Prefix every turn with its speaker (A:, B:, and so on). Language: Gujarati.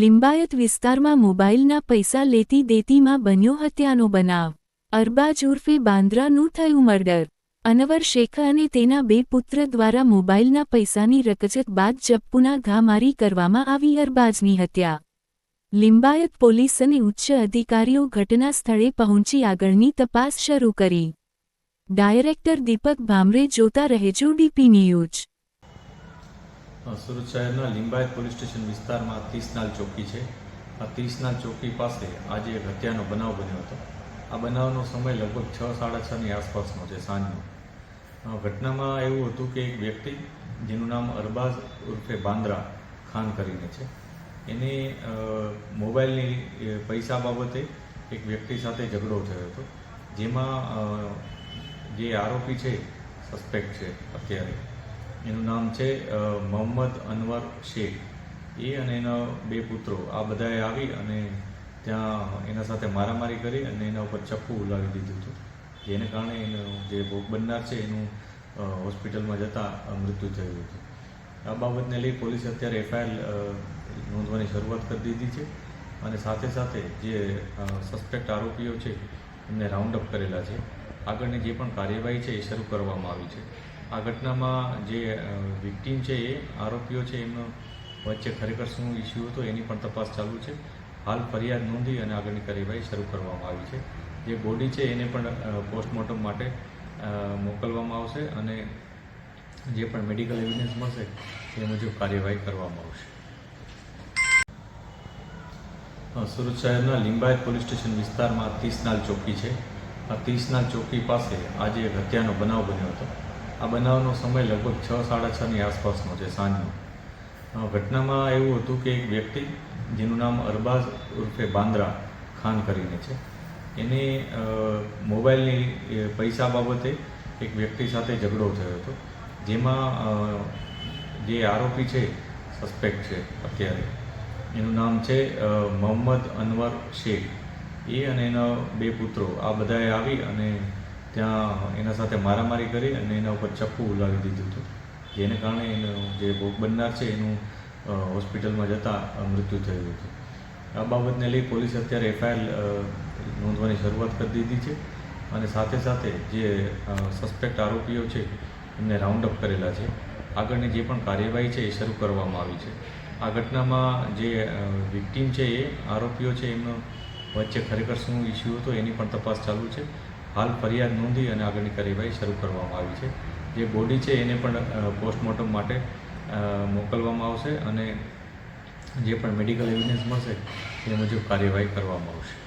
A: લિંબાયત વિસ્તારમાં મોબાઈલના પૈસા લેતી દેતીમાં બન્યો હત્યાનો બનાવ. અરબાજ ઉર્ફે બાંદ્રાનું થયું મર્ડર. અનવર શેખ અને તેના બે પુત્ર દ્વારા મોબાઈલના પૈસાની રકજક બાદ જપ્પુના ઘા મારી કરવામાં આવી અરબાજની હત્યા. લિંબાયત પોલીસ અને ઉચ્ચ અધિકારીઓ ઘટના સ્થળે પહોંચી આગળની તપાસ શરૂ કરી. ડાયરેક્ટર દીપક ભામરે જોતા રહેજો ડીપી ન્યૂઝ.
B: સુરત શહેરના લિંબાયત પોલીસ સ્ટેશન વિસ્તારમાં ત્રીસનાલ ચોકી છે. આ ત્રીસનાલ ચોકી પાસે આજે એક હત્યાનો બનાવ બન્યો હતો. આ બનાવનો સમય લગભગ છ, સાડા છની આસપાસનો છે, સાંજનો. ઘટનામાં એવું હતું કે એક વ્યક્તિ, જેનું નામ અરબાઝ ઉર્ફે બાંદ્રા ખાન કરીને છે, એને મોબાઈલની પૈસા બાબતે એક વ્યક્તિ સાથે ઝઘડો થયો હતો, જેમાં જે આરોપી છે, સસ્પેક્ટ છે અત્યારે. એનું નામ છે મોહમ્મદ અનવર શેખ. એ અને એના બે પુત્રો, આ બધાએ આવી અને ત્યાં એના સાથે મારામારી કરી અને એના ઉપર ચપ્પુ ઉલાવી દીધું હતું. જેને કારણે એનું જે ભોગ બનનાર છે, એનું હોસ્પિટલમાં જતાં મૃત્યુ થયું હતું. આ બાબતને લઈ પોલીસે અત્યારે એફઆઈઆર નોંધવાની શરૂઆત કરી દીધી છે અને સાથે સાથે જે સસ્પેક્ટ આરોપીઓ છે, એમને રાઉન્ડ અપ કરેલા છે. આગળની જે પણ કાર્યવાહી છે, એ શરૂ કરવામાં આવી છે. આ ઘટનામાં જે વિક્ટીમ છે એ, આરોપીઓ છે, એમનો વચ્ચે ખરેખર શું ઇસ્યુ હતો એની પણ તપાસ ચાલુ છે. હાલ ફરિયાદ નોંધી અને આગળની કાર્યવાહી શરૂ કરવામાં આવી છે. જે બોડી છે એને પણ પોસ્ટમોર્ટમ માટે મોકલવામાં આવશે અને જે પણ મેડિકલ એવિડન્સ મળશે, એ મુજબ કાર્યવાહી કરવામાં આવશે. સુરત શહેરના લિંબાયત પોલીસ સ્ટેશન વિસ્તારમાં તીસનાલ ચોકી છે. આ તીસનાલ ચોકી પાસે આજે એક હત્યાનો બનાવ બન્યો હતો. આ બનાવનો સમય લગભગ છ, સાડા છની આસપાસનો છે, સાંજનો. ઘટનામાં એવું હતું કે એક વ્યક્તિ, જેનું નામ અરબાઝ ઉર્ફે બાંદ્રા ખાન કરીને છે, એને મોબાઈલની પૈસા બાબતે એક વ્યક્તિ સાથે ઝઘડો થયો હતો, જેમાં જે આરોપી છે, સસ્પેક્ટ છે અત્યારે, એનું નામ છે મોહમ્મદ અનવર શેખ. એ અને એના બે પુત્રો, આ બધાએ આવી અને ત્યાં એના સાથે મારામારી કરી અને એના ઉપર ચપ્પુ ઉલાવી દીધું હતું. જેને કારણે એનું જે ભોગ બનનાર છે, એનું હોસ્પિટલમાં જતાં મૃત્યુ થયું હતું. આ બાબતને લઈ પોલીસે અત્યારે એફઆઈઆર નોંધવાની શરૂઆત કરી દીધી છે અને સાથે સાથે જે સસ્પેક્ટ આરોપીઓ છે, એમને રાઉન્ડ અપ કરેલા છે. આગળની જે પણ કાર્યવાહી છે, એ શરૂ કરવામાં આવી છે. આ ઘટનામાં જે વિક્ટીમ છે એ, આરોપીઓ છે, એમનો વચ્ચે ખરેખર શું ઇસ્યુ હતો, એની પણ તપાસ ચાલુ છે. હાલ ફરિયાદ નોંધી અને આગળની કાર્યવાહી શરૂ કરવામાં આવી છે. જે બોડી છે એને પણ પોસ્ટમોર્ટમ માટે મોકલવામાં આવશે અને જે પણ મેડિકલ એવિડન્સ મળશે એ મુજબ કાર્યવાહી કરવામાં આવશે.